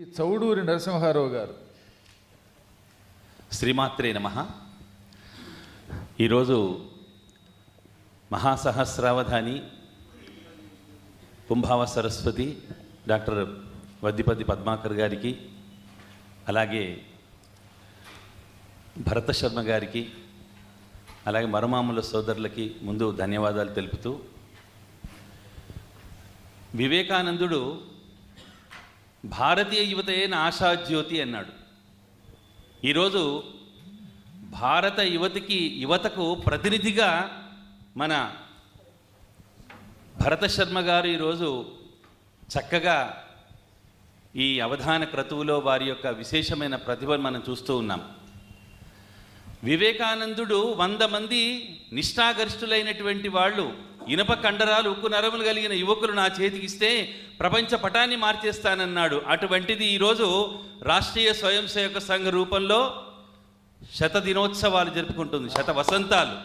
ఈ చౌడూరి నరసింహారావు గారు. శ్రీమాత్రే నమ. ఈరోజు మహాసహస్రావధాని కుంభావ సరస్వతి డాక్టర్ వద్దిపతి పద్మాకర్ గారికి అలాగే భరత శర్మ గారికి అలాగే మరమాముల సోదరులకి ముందు ధన్యవాదాలు తెలుపుతూ వివేకానందుడు భారతీయ యువతే నా ఆశాజ్యోతి అన్నాడు. ఈరోజు భారత యువతికి యువతకు ప్రతినిధిగా మన భరత శర్మ గారు ఈరోజు చక్కగా ఈ అవధాన క్రతువులో వారి యొక్క విశేషమైన ప్రతిభను మనం చూస్తూ ఉన్నాం. వివేకానందుడు వంద మంది నిష్ఠాగరిష్ఠులైనటువంటి వాళ్ళు ఇనప కండరాలు ఉక్కు నరములు కలిగిన యువకులు నా చేతికి ఇస్తే ప్రపంచ పటాన్ని మార్చేస్తానన్నాడు. అటువంటిది ఈరోజు రాష్ట్రీయ స్వయం సేవక సంఘ రూపంలో శత దినోత్సవాలు జరుపుకుంటుంది. శత వసంతాలు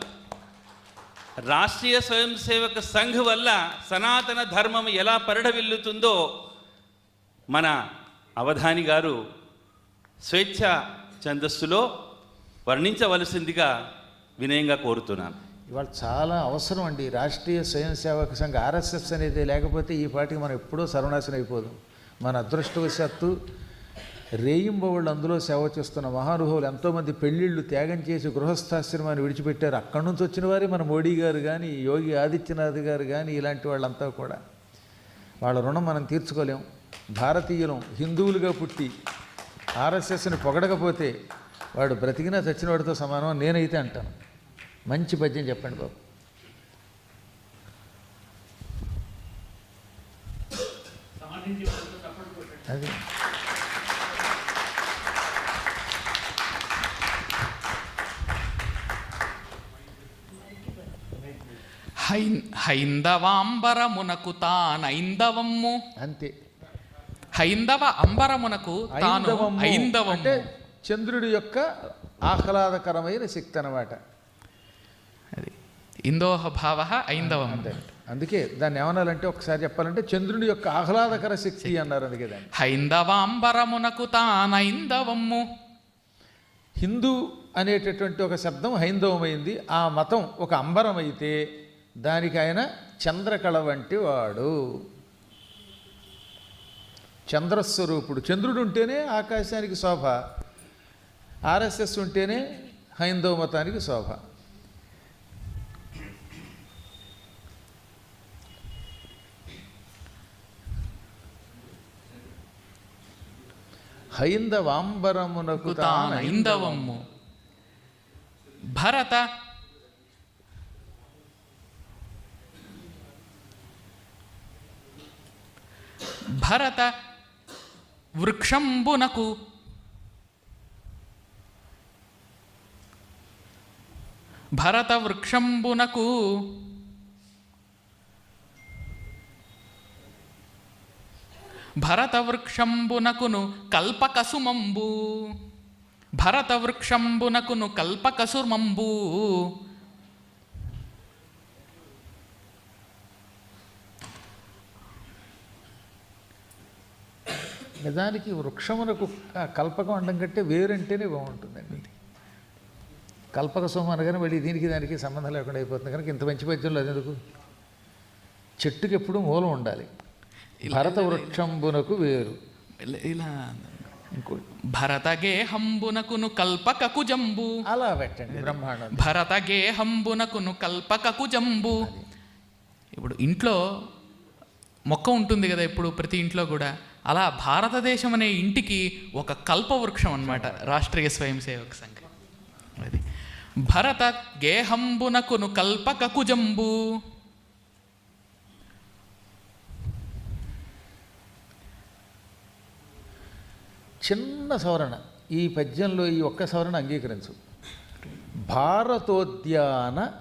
రాష్ట్రీయ స్వయం సేవక సంఘ్ వల్ల సనాతన ధర్మం ఎలా పరిఢవిల్లుతుందో మన అవధాని గారు స్వేచ్ఛ ఛందస్సులో వర్ణించవలసిందిగా వినయంగా కోరుతున్నాను. ఇవాళ చాలా అవసరం అండి. రాష్ట్రీయ స్వయం సేవక సంఘ ఆర్ఎస్ఎస్ అనేది లేకపోతే ఈ పాటికి మనం ఎప్పుడో సర్వనాశనం అయిపోదాం. మన అదృష్టవశాత్తు రేయింబవళ్ళు అందులో సేవ చేస్తున్న మహానుభావులు ఎంతోమంది పెళ్ళిళ్ళు త్యాగం చేసి గృహస్థాశ్రమాన్ని విడిచిపెట్టారు. అక్కడి నుంచి వచ్చిన వారే మన మోడీ గారు కానీ యోగి ఆదిత్యనాథ్ గారు కానీ ఇలాంటి వాళ్ళంతా కూడా. వాళ్ళ రుణం మనం తీర్చుకోలేం. భారతీయులం హిందువులుగా పుట్టి ఆర్ఎస్ఎస్ని పొగడకపోతే వాడు బ్రతికినా చచ్చిన వాడితో సమానం నేనైతే అంటాను. మంచి పద్యం చెప్పండి బాబు. అది. హైన్ హైందవాంబరమునకు తానైందవమ్ము అంతే. హైందవ అంబరమునకు తాను ఐందవము అంటే చంద్రుడి యొక్క ఆహ్లాదకరమైన శక్తి అన్నమాట. అది ఇందోహ భావ ఐందవం. అందుకే దాన్ని ఏమనాలంటే ఒకసారి చెప్పాలంటే చంద్రుడి యొక్క ఆహ్లాదకర శక్తి అన్నారు అందుకే దాన్ని. హైందవాంబరమునకు తానైందవమ్ము హిందూ అనేటటువంటి ఒక శబ్దం హైందవమైంది. ఆ మతం ఒక అంబరం అయితే దానికి ఆయన చంద్రకళ వంటి వాడు. చంద్రస్వరూపుడు. చంద్రుడు ఉంటేనే ఆకాశానికి శోభ. ఆర్ఎస్ఎస్ ఉంటేనే హైందవ మతానికి శోభ. హైందవాంబరమునకు తాను తానైందవమ్ము భరత. భరత వృక్షంబునకు. భరత వృక్షంబునకు. భరత వృక్షంబునకును కల్పకసుమంబు. భరత వృక్షంబునకును కల్పకసుమంబు నిజానికి వృక్షమునకు కల్పకం అండం కంటే వేరంటేనే బాగుంటుందండి కల్పక సోమం అనగానే మళ్ళీ దీనికి దానికి సంబంధం లేకుండా అయిపోతుంది. కనుక ఇంత మంచి పద్యంలో అది ఎందుకు? చెట్టుకి ఎప్పుడూ మూలం ఉండాలి. భరత వృక్షంబునకు వేరు. ఇలా- ఇంకోటి. భరత గేహంబునకును కల్పకకు జంబు అలా పెట్టండి బ్రహ్మాండం కల్పకకు జంబు ఇప్పుడు ఇంట్లో మొక్క ఉంటుంది కదా ఇప్పుడు ప్రతి ఇంట్లో కూడా. అలా భారతదేశం అనే ఇంటికి ఒక కల్పవృక్షం. అన్నమాట రాష్ట్రీయ స్వయం సేవక సంఘం. అది. భరత గేహంబునకును కల్పకకు చిన్న సవరణ. ఈ పద్యంలో ఈ ఒక్క సవరణ అంగీకరించు. భారతోద్యాన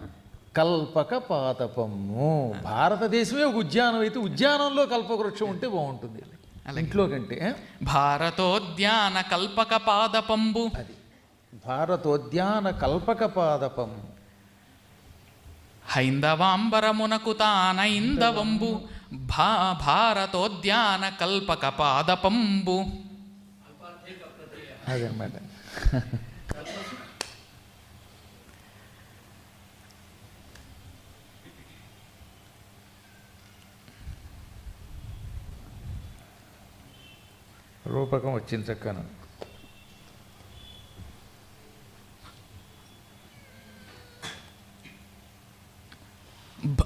కల్పక పాతపము. భారతదేశమే ఒక ఉద్యానం అయితే ఉద్యానంలో కల్పవృక్షం ఉంటే బాగుంటుంది. ఇంట్లో కంటే? భారతోద్యాన కల్పక పాదపంబు. అది. భారతోద్యాన కల్పక పాదపం హైందవాంబరమునకు తానైందవంబు భా భారతోద్యాన కల్పక పాదపంబు. అదనమాట. రూపకం వచ్చింది చక్కను.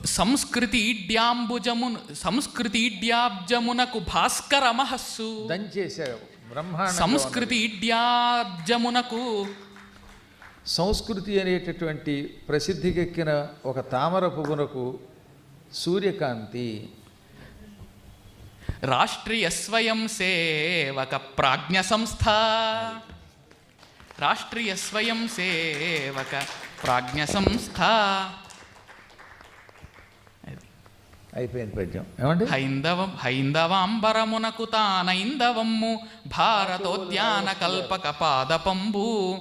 సంస్కృతి ఇడ్యాంబుజమును సంస్కృతి ఇడ్యాబ్జమునకు భాస్కర మహస్సు. దంచేశారు. సంస్కృతి ఇడ్యాబ్జమునకు సంస్కృతి అనేటటువంటి ప్రసిద్ధికెక్కిన ఒక తామర పువ్వునకు సూర్యకాంతి. రాష్ట్రీయ స్వయం సేవక ప్రాజ్ఞ సంస్థ. రాష్ట్రీయ స్వయం సేవక ప్రాజ్ఞ సంస్థ. అయిపోయింది పద్యం ఏమండి? హైందవం హైందవాంబరమునకు తానైందవమ్ము భారతోద్యాన కల్పక పాదపంబు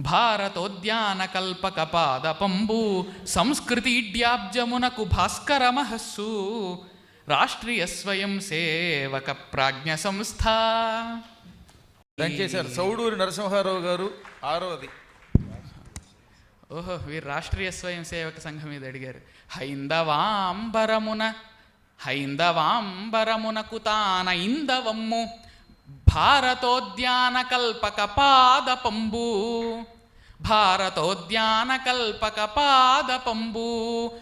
భారతోద్యాన కల్పక పాదపంబు సంస్కృతి ఇడ్యాబ్జమునకు భాస్కర మహస్సు రాష్ట్రీయ స్వయం సేవక ప్రాజ్ఞ సంస్థ. దంచేశారు. సౌడూరి నరసింహారావు గారు ఆరోది ఓహో వీరు రాష్ట్రీయ స్వయం సేవక సంఘం మీద అడిగారు. హైందవాంబరమున హైందవాంబరమునకు తాన ఇందవమ్ము భారతోద్యాన కల్పక పాదపంబు భారతోద్యాన కల్పక పాదపంబు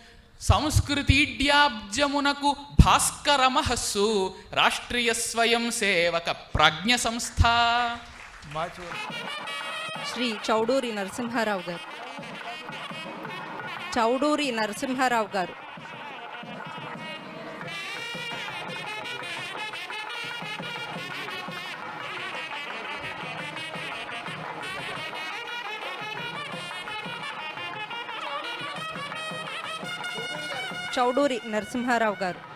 సంస్కృతిడ్యాబ్జమునకు భాస్కర మహస్సు రాష్ట్రీయ స్వయం సేవక ప్రాజ్ఞ సంస్థ. శ్రీ చౌడూరి నరసింహారావు గారు. చౌడూరి నరసింహారావు గారు. చౌడూరి నరసింహారావు గారు.